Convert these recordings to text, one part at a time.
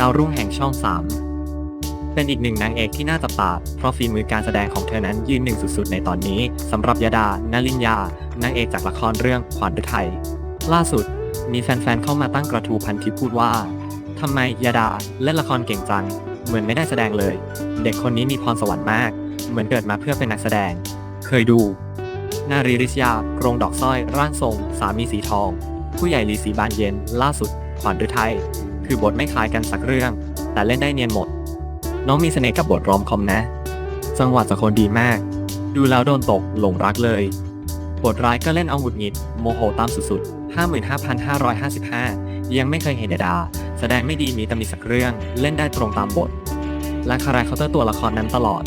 ดาวรุ่งแห่งช่อง 3 เป็นอีกหนึ่งนางเอกที่น่าจับตาเพราะฝีมือการแสดงของเธอนั้นยืนหนึ่งสุดๆ ในตอนนี้สำหรับยาดา นลินยานางเอกจากละครเรื่องขวัญฤทัยล่าสุด มีแฟนๆเข้ามาตั้งกระทู้พันทิปพูดว่าทำไมยาดาเล่นละครเก่งจัง เหมือนไม่ได้แสดงเลย เด็กคนนี้มีพรสวรรค์มาก เหมือนเกิดมาเพื่อเป็นนักแสดง เคยดู นารีริศยาโครงดอกสร้อย ร่างทรง สามีสีทอง ผู้ใหญ่ลีสีบานเย็น ล่าสุด ขวัญฤทัย คือบทไม่คล้ายกันสักเรื่อง แต่เล่นได้เนียนหมด น้องมีเสน่ห์กับบทรอมคอมนะ จังหวะจะคนดีมาก ดูแล้วโดนตกหลงรักเลย บทร้ายก็เล่นเอาหงุดหงิด โมโหตามสุดๆ 55,555 ยังไม่เคยเห็นดา แสดงไม่ดีมีตำหนิสักเรื่อง เล่นได้ตรงตามบท และคาแรคเตอร์ตัวละครนั้นตลอด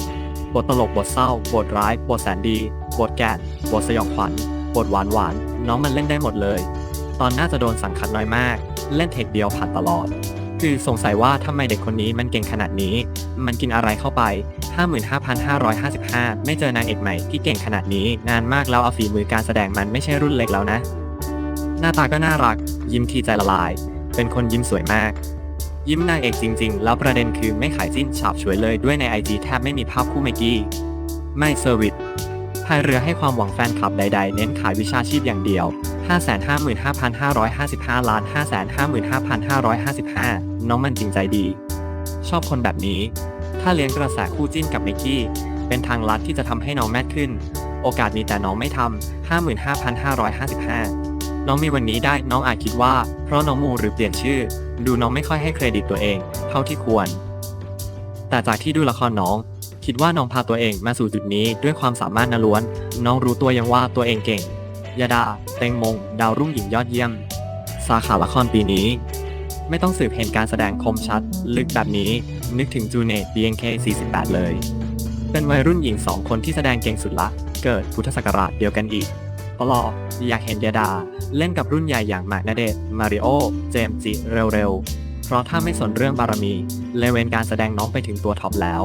บทตลกบทเศร้า บทร้าย บทแสนดี บทแก่นบทสยองขวัญ บทหวานหวาน น้องมันเล่นได้หมดเลย ตอนน่าจะโดนสังคัดน้อยมาก เล่นเทคเดียวผ่านตลอด คือสงสัยว่าทำไมเด็กคนนี้มันเก่งขนาดนี้ มันกินอะไรเข้าไป 55,555 ไม่เจอนางเอกใหม่ที่เก่งขนาดนี้นานมากแล้วเอาฝีมือการแสดงมันไม่ใช่รุ่นเล็กแล้วนะ หน้าตาก็น่ารัก ยิ้มทีใจละลาย เป็นคนยิ้มสวยมาก ยิ้มนางเอกจริง ๆ แล้วประเด็นคือไม่ขายจิ้นฉาบฉวยเลยด้วยใน IG แทบไม่มีภาพคู่ไมกี้ไม่เซอร์วิส พายเรือให้ความหวังแฟนคลับใดๆ เน้นขายวิชาชีพอย่างเดียว 555,555ล้าน555,555 น้องมันจริงใจดี ชอบคนแบบนี้ ถ้าเลี้ยงกระแสคู่จิ้นกับไมกี้ เป็นทางลัดที่จะทำให้น้องแมทขึ้น โอกาสมีแต่น้องไม่ทำ55,555 น้องมีวันนี้ได้น้องอาจคิดว่า เพราะน้องมูหรือเปลี่ยนชื่อ ดูน้องไม่ค่อยให้เครดิตตัวเอง เท่าที่ควร แต่จากที่ดูละครน้อง คิดว่าน้องพาตัวเองมาสู่จุดนี้ด้วยความสามารถนล้วน น้องรู้ตัวยังว่าตัวเองเก่งยาดา เต็งมง ดาวรุ่งหญิงยอดเยี่ยม สาขาละครปีนี้ ไม่ต้องสืบเห็นการแสดงคมชัด ลึกแบบนี้ นึกถึงจูเนต BNK 48 เลย เป็นวัยรุ่นหญิงสองคนที่แสดงเก่งสุดละ เกิดพุทธศักราชเดียวกันอีกตลออยากเห็นยาดา เล่นกับรุ่นใหญ่อย่างมากนาเดชน์มาริโอ เจมส์จิเร็วๆ เพราะถ้าไม่สนเรื่องบารมี เลเวนการแสดงน้องไปถึงตัวท็อปแล้ว